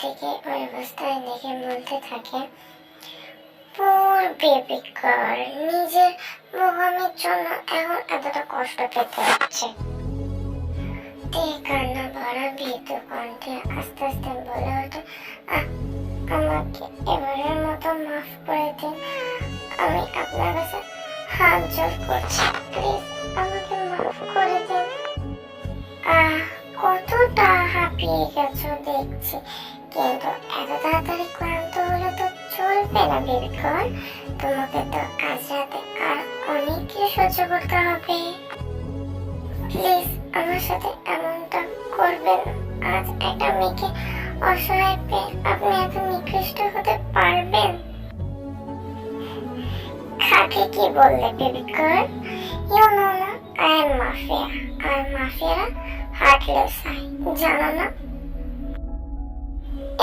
জাঙ্কুকে ওই অবস্থায় দেখে বলতে থাকে পোর বেবি গার্ল নিজের বোকামির জন্য এখন এতটা কষ্ট পেতে হচ্ছে। কান্না ভরা ভীতু কণ্ঠে আস্তে আস্তে বলে ওঠে "আহ, আমাকে এবারের মতো মাফ করে দিন। আমি আপনার কাছে হাত জোর করছি। প্লিজ আমাকে মাফ করে দিন। আহ কতটা হাঁপিয়ে গেছো দেখছি। কিন্তু এত তাড়াতাড়ি ক্লান্ত হলে তো চলবে না বিরকল তোমাকে তো আজ রাতে আর অনেক কিছু সহ্য করতে হবে। প্লিজ, আমার সাথে এমনটা করবেন। আজ একটা মেয়েকে অসহায় পেয়ে আপনি এত নিকৃষ্ট হতে পারবেন? কাকে কি বললে গার্ল ইউ নো না আই এম মাফিয়া। আর মাফিয়ারা হার্টলেস হয়, জানো না?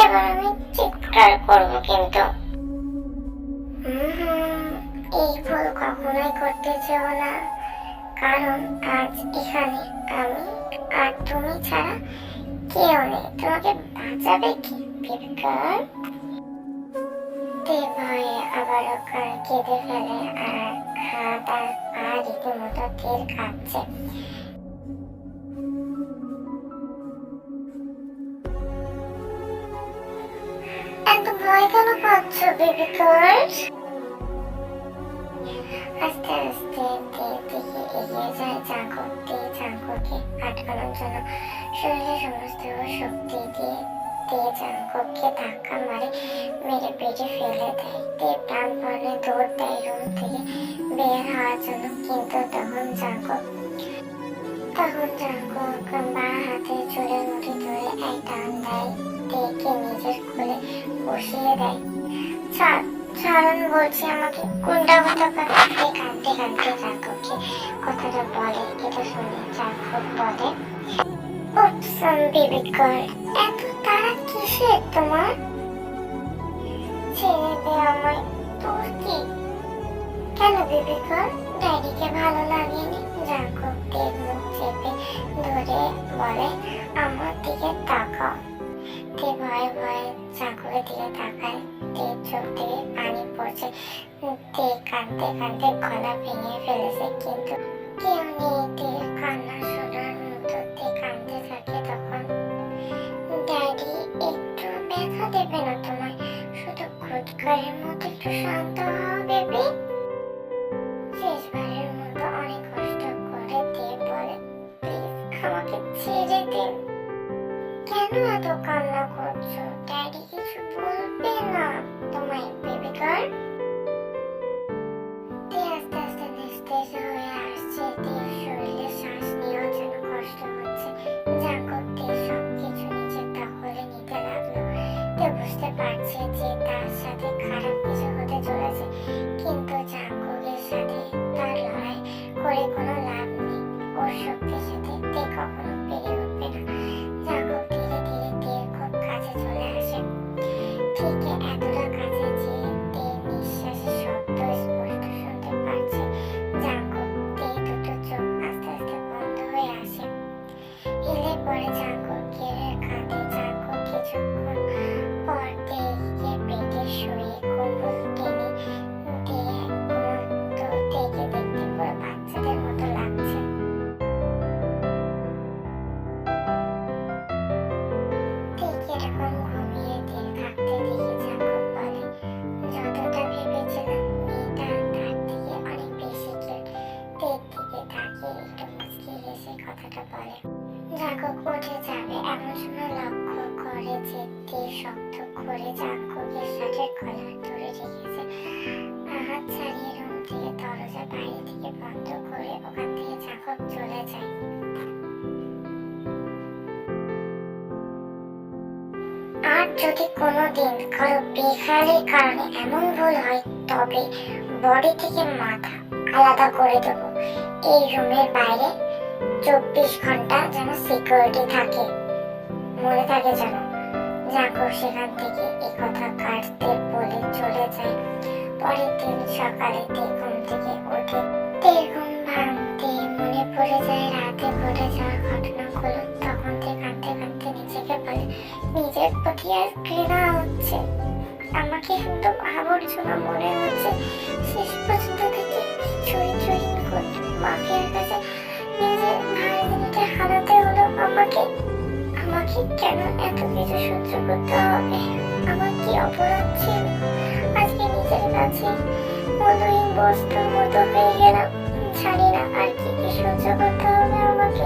এবার আমি চিৎকার করব কিন্তু। এই ভুল কখনোই করতে চেও না। কারণ আজ এখানে আমি আর তুমি ছাড়া কেউ নেই। তোমাকে বাঁচাবে কি বিপকার তে ভয়ে আবারও কেঁদে ফেলে আর হাত আর পা রীতিমতো তীর কাঁপছে। এত ভয় কেন পাচ্ছ বেবি গার্ল আস্তে আস্তে দিকে এগিয়ে যায় চাঙ্কুক দিয়ে চাঙ্কুকে আটকানোর জন্য। শরীরে সমস্ত শক্তি দিয়ে দিয়ে ধাক্কা মারে, মেরে পেটে ফেলে দেয়। তে প্রাণপণে দৌড় দেয় রুম থেকে বের হওয়ার জন্য। কিন্তু তখন চাঙ্কুক তখন চাঙ্কুক বা হাতে চুলের মুঠি ধরে এক টান দেয়। তেকে নিজের কোলে বসিয়ে দেয়। ছাড় ছাড়ুন বলছি আমাকে কোনটা কথা কাঁদতে কাঁদতে কাঁদতে চাঙ্কুককে কথাটা বলে, এটা শুনে চাঙ্কুক বলে। উৎসম বেবি এত তারা কিসের তোমার? ছেড়ে দে আমায়, তোর কি? কেন বেবি গার্ল ড্যাডিকে ভালো লাগেনি? জাঙ্কুক তীর মুখ চেপে ধরে বলে, আমার দিকে তাকাও। জাঙ্কুকের দিকে তাকায় তে চোখ থেকে পানি পড়ছে। তে কাঁদতে কাঁদতে গলা ভেঙে ফেলেছে। কিন্তু কেউ নেই তে কান্না শোনার মতো। তে কাঁদতে থাকে তখন। ড্যাডি, একটু ব্যথা দেবে না তোমায়? শুধু খুদকারের মতো একটু শান্ত হও শেষবারের মতো অনেক কষ্ট করে দিয়ে বলে, প্লিজ আমাকে ছেড়ে দিন। কেন এত কান্না পারছে যে তার সাথে করে ওখান থেকে চলে যায় আর যদি কোনোদিন কারও বেকারের কারণে এমন ভুল হয়, তবে বডি থেকে মাথা আলাদা করে দেব। এই রুমের বাইরে চব্বিশ ঘণ্টা যেন সিকিউরিটি থাকে। মনে থাকে যেন। জাগো সেখান থেকে এই কথা কাটতে বলে চলে যায় পরের দিন সকালে তে ঘুম থেকে ওঠে তে ভাঙতে মনে পড়ে যায়, রাতে ঘটে যাওয়া ঘটনাগুলো। তখন তে কাঁদতে কাঁদতে নিজেকে বলে, নিজের প্রতি আর ঘৃণা হচ্ছে। আমাকে একদম আবর্জনা মনে হচ্ছে। শেষ পর্যন্ত থেকে কিছুই চুরি করতে মাফিয়ার কাছে নিজের ভাইজিনিটা হারাতে হলো আমাকে। আমাকে কেন এত কিছু সহ্য করতে হবে? আমার কি অপরাধ ছিল? আজকে নিজের কাছে মধুহীন বস্তুর মতো হয়ে গেলাম। জানি না আর কি কি সহ্য করতে হবে আমাকে।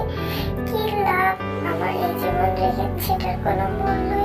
কি লাভ? আমার এই জীবন রেখে সেটার কোনো মূল্যই